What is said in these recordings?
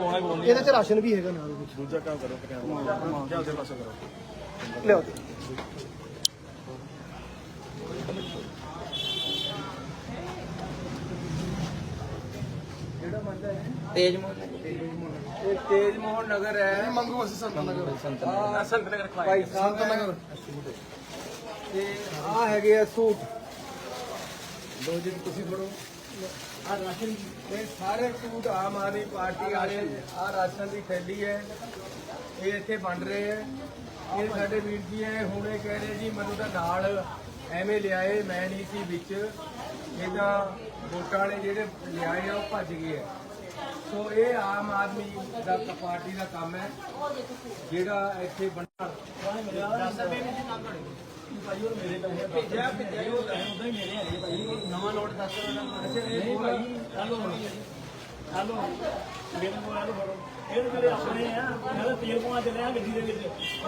ਇਹਦੇ ਚ ਰਾਸ਼ਨ ਵੀ ਹੈਗਾ ਨਾਲ ਵਿੱਚ। ਦੂਜਾ ਕੰਮ ਕਰੋ ਕੈਮਰਾ ਪਾਸੇ ਕਰੋ। ਲਿਆਓ। ਤੇਜ ਮੋਹਨ ਇਹ ਤੇਜ ਮੋਹਨ ਨਗਰ ਹੈ। ਮੰਗੂ ਅਸੀਂ ਸੰਤ ਨਗਰ। ਸੰਤ ਨਗਰ। ਭਾਈ ਸੰਤ ਨਗਰ। ਤੇ ਆ ਹੈਗੇ ਆ ਸੂਟ। ਦੋ ਜੀ ਤੁਸੀਂ ਫੜੋ। ਆ ਰਾਸ਼ਨ ਇਹ ਸਾਰੇ ਸੂਟ ਆਮ ਆਦਮੀ ਪਾਰਟੀ ਵਾਲੇ ਆ ਰਾਸ਼ਨ ਦੀ ਥੈਲੀ ਹੈ, ਇਹ ਇੱਥੇ ਵੰਡ ਰਹੇ ਹੈ। ਇਹ ਸਾਡੇ ਵੀਰ ਜੀ ਹੈ, ਹੁਣ ਕਹਿ ਰਹੇ ਜੀ, ਮੈਨੂੰ ਤਾਂ ਨਾਲ ਐਵੇਂ ਲਿਆਏ, ਮੈਂ ਨਹੀਂ ਸੀ ਵਿੱਚ। ਇਹ ਵੋਟਾਂ ਵਾਲੇ ਜਿਹੜੇ ਲਿਆਏ ਆ, ਉਹ ਭੱਜ ਗਏ ਆ ਸੋ ਇਹ ਆਮ ਆਦਮੀ ਦਾ ਪਾਰਟੀ ਦਾ ਕੰਮ ਹੈ, ਜਿਹੜਾ ਇੱਥੇ ਵੰਡਣਾ ਭੇਜਿਆ ਭੇਜਿਆ ਉਹ ਉਦਾਂ ਹੀ ਮੇਰੇ ਹੈਗੇ ਭਾਈ ਨਵਾਂ ਨੋਟ ਦੱਸ ਇਹ ਭਾਈ। ਹਲੋ ਹਲੋ ਮੇਰੇ ਕੋਲ ਆਲੂ ਫੜੋ ਇਹ ਤਾਂ ਮੇਰੇ ਆਪਣੇ ਆ। ਮੈਂ ਤਾਂ ਤੇਲ ਪਵਾ ਚੱਲਿਆ ਗੱਡੀ ਦੇ ਵਿੱਚ।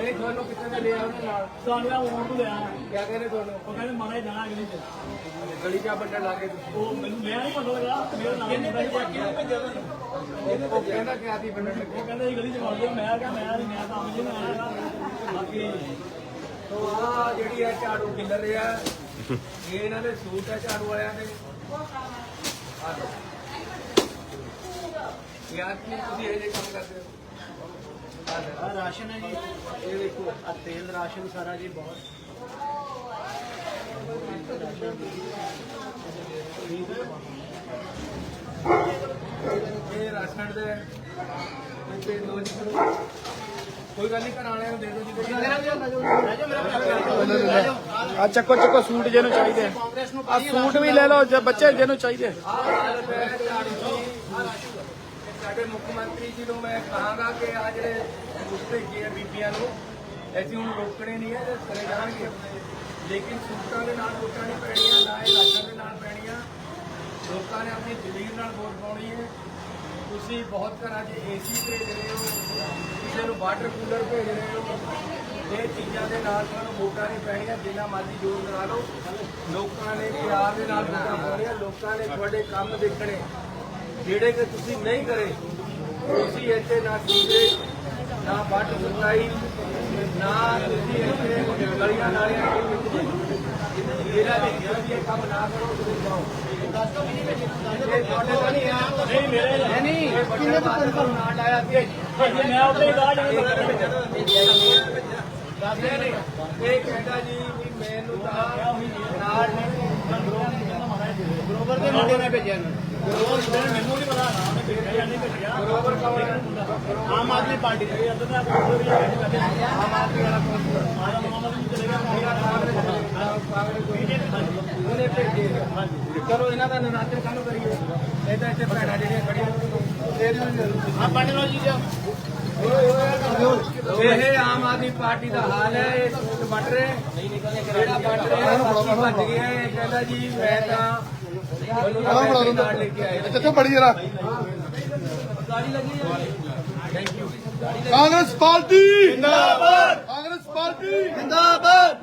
ਇਹ ਤੁਹਾਨੂੰ ਕਿੱਥੇ ਦਾ ਲਿਆ ਉਹਨੇ ਨਾਲ? ਸਾਨੂੰ ਆ ਆਉਣ ਤੋਂ ਲਿਆ। ਕਿਆ ਕਹਿੰਦੇ ਤੁਹਾਨੂੰ? ਉਹ ਕਹਿੰਦੇ ਮਾਰੇ ਜਾਣਾ ਅਗਲੀ ਚ। ਗਲੀ ਚਾ ਬੰਡਣ ਲੱਗੇ ਤੁਸੀਂ। ਉਹ ਮੈਨੂੰ ਮੈਂ ਨਹੀਂ ਪਤਾ ਲੱਗਾ ਮੇਰਾ ਨਾਮ ਕਿੰਨੇ ਪੈਸੇ ਭੇਜਿਆ ਉਹ ਕਹਿੰਦਾ ਕਿ ਆਦੀ ਲੱਗੇ। ਉਹ ਕਹਿੰਦੇ ਸੀ ਗਲੀ ਚ ਵੜ ਜਾਓ ਮੈਂ ਕਿਹਾ ਮੈਂ ਨਹੀਂ ਮੈਂ ਤਾਂ ਆਮ ਜੀ ਨਾਲ ਆਇਆ ਬਾਕੀ ਤੋ ਆ ਜਿਹੜੀ ਹੈ ਝਾੜੂ ਕਿੱਲਰ ਆ ਇਹ ਇਹਨਾਂ ਦੇ ਸੂਟ ਹੈ ਝਾੜੂ ਵਾਲਿਆਂ ਦੇ ਆ ਲਓ। ਯਾਰ ਕੀ ਤੁਸੀਂ ਇਹ ਜਿਹੇ ਕੰਮ ਕਰਦੇ ਹੋ ਆ ਲਓ। ਆ ਰਾਸ਼ਨ ਹੈ ਜੀ ਇਹ ਦੇਖੋ ਆ ਤੇਲ ਰਾਸ਼ਨ ਸਾਰਾ ਜੀ ਬਹੁਤ ਇਹ ਰਾਸ਼ਨ ਦੇ ਤੇ ਦੋ ਜੀ। ਕੋਈ ਗੱਲ ਨਹੀਂ ਕਰਾਣੇ ਨੂੰ ਦੇ ਦਿਓ ਜੀ ਆ। ਚੱਕੋ ਚੱਕੋ ਸੂਟ ਜਿਹਨੂੰ ਚਾਹੀਦੇ ਆ। ਸੂਟ ਵੀ ਲੈ ਲਓ ਜੇ ਬੱਚੇ ਜਿਹਨੂੰ ਚਾਹੀਦੇ ਸਾਡੇ ਮੁੱਖ ਮੰਤਰੀ ਜੀ ਨੂੰ ਮੈਂ ਕਹਾਂਗਾ ਕਿ ਆ ਜਿਹੜੇ ਭੇਜੇ ਆ ਬੀਬੀਆਂ ਨੂੰ ਅਸੀਂ ਹੁਣ ਰੋਕਣੇ ਨਹੀਂ ਹੈ ਕਰੇ ਜਾਣਗੇ। ਲੇਕਿਨ ਸੂਟਾਂ ਦੇ ਨਾਲ ਵੋਟਾਂ ਨਹੀਂ ਪੈਣੀਆਂ ਨਾ ਇਹ ਦੇ ਨਾਲ ਪੈਣੀਆਂ। ਲੋਕਾਂ ਨੇ ਆਪਣੀ ਜ਼ਮੀਰ ਨਾਲ ਵੋਟ ਪਾਉਣੀ ਹੈ। ਤੁਸੀਂ ਬਹੁਤ ਘਰਾਂ 'ਚ ਏਸੀ ਭੇਜ ਰਹੇ ਹੋ, ਕਿਸੇ ਨੂੰ ਵਾਟਰ ਕੂਲਰ ਭੇਜ ਰਹੇ ਹੋ। ਇਹ ਚੀਜ਼ਾਂ ਦੇ ਨਾਲ ਤੁਹਾਨੂੰ ਵੋਟਾਂ ਨਹੀਂ ਪੈਣੀਆਂ, ਜਿੰਨਾ ਮਰਜ਼ੀ ਜ਼ੋਰ ਕਰਾ ਲਓ। ਲੋਕਾਂ ਨੇ ਪਿਆਰ ਦੇ ਨਾਲ ਵੋਟਾਂ ਪਾਉਣੀਆਂ, ਲੋਕਾਂ ਨੇ ਤੁਹਾਡੇ ਕੰਮ ਦੇਖਣੇ। ਜਿਹੜੇ ਕਿ ਤੁਸੀਂ ਨਹੀਂ ਕਰੇ, ਤੁਸੀਂ ਇੱਥੇ ਨਾ ਸੀਵਰੇਜ ਨਾ ਵਾਟਰ ਸਪਲਾਈ ਨਾ ਤੁਸੀਂ ਇੱਥੇ ਗਲੀਆਂ ਨਾਲੀਆਂ ਦੇ ਵਿੱਚ ਜਿਹੜਾ ਕੰਮ ਨਾ ਕਰੋ, ਤੁਸੀਂ ਜਾਓ। ਨਹੀਂ ਮੇਰੇ ਨਹੀਂ ਕਿੰਨੇ ਤੋਂ ਤੁਹਾਨੂੰ ਨਾ ਲਾਇਆ ਸੀ ਮੈਂ ਉੱਤੇ ਗਾਹ ਜਾਣਾ ਦੱਸਦੇ ਇਹ ਕਹਿੰਦਾ ਜੀ ਵੀ ਮੈਨੂੰ ਤਾਂ ਨਾਲ ਬਰੋਬਰ ਦੇ ਮੁੰਡੇ ਨੇ ਭੇਜਿਆ ਨੂੰ ਮੈਨੂੰ ਨਹੀਂ ਪਤਾ ਨਾ ਮੈਂ ਭੇਜਿਆ। ਨਹੀਂ ਭੇਜਿਆ ਬਰੋਬਰ ਕਵਰ ਆਮ ਆਦਮੀ ਪਾਰਟੀ ਦੇ ਅੰਦਰ ਦਾ ਆਮ ਆਦਮੀ ਵਾਲਾ ਕੋਲ ਆਇਆ ਮਾਮਾ ਚਲੇ ਗਿਆ ਉਹਨੇ ਭੇਜੇ ਚਲੋ ਇਹਨਾਂ ਦਾ ਨਨਾਤਰ ਕੰਮ ਕਰੀਏ। ਇਹ ਤਾਂ ਇੱਥੇ ਭੈਣਾਂ ਜਿਹੜੀਆਂ ਖੜੀਆਂ। ਦੇ ਦਿਓ ਆ ਪੰਡ ਲੋ ਜੀ ਜੀ ਇਹ ਆਮ ਆਦਮੀ ਪਾਰਟੀ ਦਾ ਹਾਲ ਹੈ ਇਹ ਸੂਟ ਵੰਡ ਰਹੇ ਜਿਹੜਾ ਵੰਡ ਰਿਹਾ ਬਾਕੀ ਭੱਜ ਗਿਆ ਇਹ ਕਹਿੰਦਾ ਜੀ ਮੈਂ ਤਾਂ ਮੈਨੂੰ ਨਾਲ ਲੈ ਕੇ ਆਏ ਕਿੱਥੇ ਬੜੀ ਜਰਾ। ਗਾੜੀ ਲੱਗੀ ਥੈਂਕ ਯੂ ਕਾਂਗਰਸ ਪਾਰਟੀ। ਜਿੰਦਾਬਾਦ। ਕਾਂਗਰਸ ਪਾਰਟੀ। ਜਿੰਦਾਬਾਦ।